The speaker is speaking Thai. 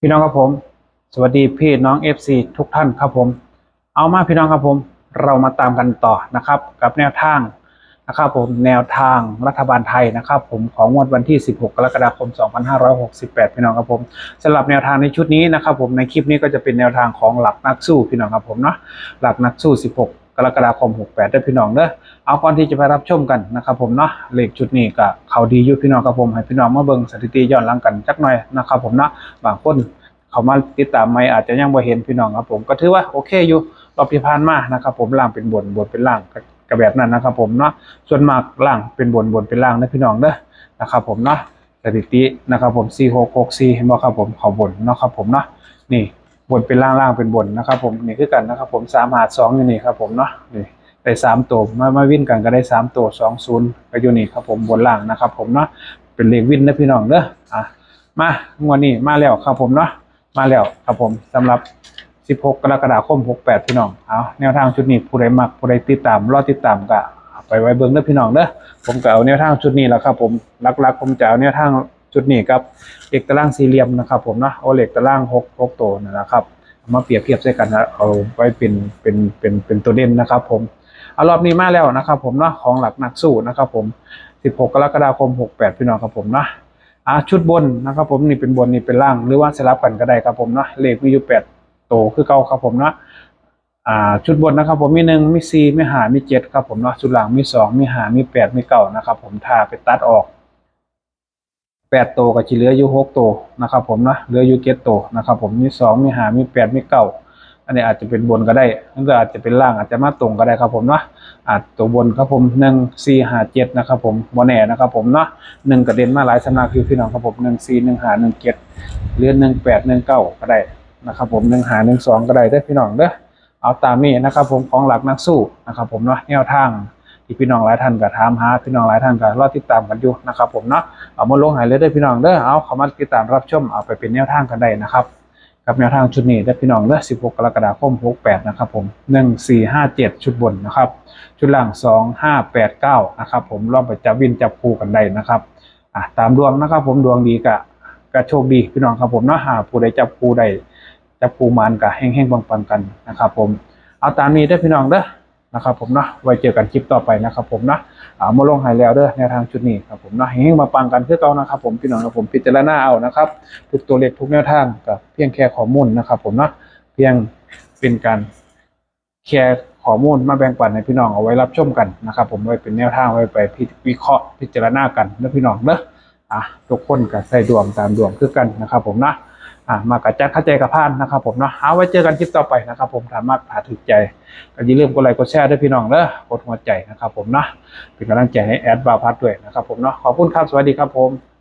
พี่น้องครับผม สวัสดีพี่น้อง FC ทุกท่านครับผม เอามาพี่น้องครับผม เรามาตามกันต่อนะครับ กับแนวทางนะครับผมแนวทางรัฐบาลไทยนะครับ ผมของงวดวันที่ 16 กรกฎาคม 2568 พี่น้องครับผมสำหรับแนวทางในชุดนี้นะครับ ผมในคลิปนี้ก็จะเป็นแนวทางของหลักนักสู้พี่น้องครับผมเนาะหลักนักสู้ 16 กรกฎาคม 68ได้พี่น้องเด้อเอาก่อนที่จะไปรับชมกันนะครับผมเนาะเลขชุดนี้ก็เขาดีอยู่พี่น้องครับผมให้พี่น้องมาเบิ่งสถิติย้อนหลังกันจักหน่อยนะครับผมเนาะบางคนเขามาติดตามไม่อาจจะยังบ่เห็นพี่น้องครับผมก็ถือว่าโอเคอยู่รอบที่ผ่านมานะครับผมล่างเป็นบนบนเป็นล่างก็ก็แบบนั้นนะครับผมเนาะส่วนมากล่างเป็นบนบนเป็นล่างนะพี่น้องเด้อนะครับผมเนาะสถิตินะครับผม 4664เห็นบ่ครับผมเขาบนเนาะครับผมเนาะนี่ บนเป็นล่างล่างเป็นบนนะครับผมนี่คือกันนะครับผม3หา2องอยู่นี่ครับผมเนาะนี่ได้สามตัวมามาวิ่นกันก็ได้สามตัว20ก็อยู่นี่ครับผมบนล่างนะครับผมเนาะเป็นเลขวิ่นนะพี่น้องเด้ออะมางวดนี้มาแล้วครับผมเนาะมาแล้วครับผมสำหรับ 16 กรกฎาคม 68 พี่น้องเอาแนวทางชุดนี้ผู้ใดมักผู้ใดติดตามรอติดตามก็ไปไว้เบิ่งเด้อพี่น้องเด้อผมก็เอาแนวทางชุดนี้แหละครับผมหลักๆผมจะเอาแนวทาง ชุดนี้กับเหล็กตารางสี่เหลี่ยมนะครับ ผมนะเอาเหล็กตาราง6 6ตัวนะครับมาเปรียบเทียบใส่กันนะเอาไว้เป็นเป็นเป็นเป็นตัวเด่นนะครับ ผมเอารอบนี้มาแล้วนะครับ ผมเนาะของหลักนักสู้นะครับผม 16 กรกฎาคม 68 พี่น้องครับผมนะอ่าชุดบนนะครับผมนี่เป็นบนนี่เป็นล่างหรือว่าสลับกันก็ได้ครับผมเนาะเลขมีอยู่แปดโตวคือเก่าครับผมเนาะอ่าชุดบนนะครับผมมีหนึ่งมีสี่มีห้ามีเจ็ดครับผมเนาะชุดหล่างมีสองมีห้ามีแปดมีเก้านะครับผมถ้าไปตัดออก แปดโตวก็จะเหลืออยู่หกโตนะครับผมนะเหลืออยู่เจ็ดโตนะครับผมมีสองมีหามีแปดมีเก้าอันนี้อาจจะเป็นบนก็ได้นั่นก็อาจจะเป็นล่างอาจจะมาตรงก็ได้ครับผมเนาะอาจตัวบนครับผมหนึ่งสี่หาเจ็ดนะครับผมโมแหน่นะครับผมเนาะหนึ่งกระเด็นมาหลายสำนักคือพี่น้องครับผมหนึ่งสี่หนึ่งหาหนึ่งเจ็ดเรือนหนึ่งแปดหนึ่งเก้าก็ได้นะครับผมหนึ่งหาหนึ่งสองก็ได้เด้อพี่น้องเด้อเอาตามนี้นะครับผมของหลักนักสู้นะครับผมเนาะแนวทาง ที่พี่น้องหลายท่านก็ถามหาพี่น้องหลายท่านก็รอติดตามกันอยู่นะครับผมเนาะเอามาลงหายเลยเด้อพี่น้องเด้อเอาเข้ามาติดตามรับชมเอาไปเป็นแนวทางกันได้นะครับกับแนวทางชุดนี้เด้อพี่น้องเด้อ16 กรกฎาคม 68 นะครับผม 1457 ชุดบนนะครับ ชุดล่างสองห้าแปดเก้านะครับผมลองไปจับวินจับคู่กันได้นะครับอะตามดวงนะครับผมดวงดีกะกะโชคดีพี่น้องครับผมเนาะหาผู้ใดจับคู่ได้จับคู่มันกะแห้งๆปังๆกันนะครับผมเอาตามนี้ได้อพี่น้องเด้อ นะครับผมเนาะไว้เจอกันคลิปต่อไปนะครับผมเนาะเอามาลงหายแล้วเด้อแนทางชุดนี้ครับผมเนาะแห้งมาปังกันคือเก่านะครับผมพี่น้องครับผมพิจารณาเอานะครับทุกตัวเลขทุกแนวทางกับเพียงแค่ข้อมูลนะครับผมเนาะเพียงเป็นการแชร์ข้อมูลมาแบ่งปันให้พี่น้องเอาไว้รับชมกันนะครับผมไว้เป็นแนวทางไว้ไปพิวิเคราะห์พิจารณากันนะพี่น้องเนอะอะทุกคนก็ใส่ดวงตามดวงคือกันนะครับผมนะ อะมากระจัดเข้าใจกับพานนะครับผมเนาะเอาไว้เจอกันคลิปต่อไปนะครับผมถามารถาถูกใจก็อย่าลืมกดไลค์กดแชร์ด้วยพี่น้องเนอะกดหัวใจนะครับผมเนาะเป็นกำลังใจให้แอดบาพัดด้วยนะครับผมเนาะขอบคุณครับสวัสดีครับผม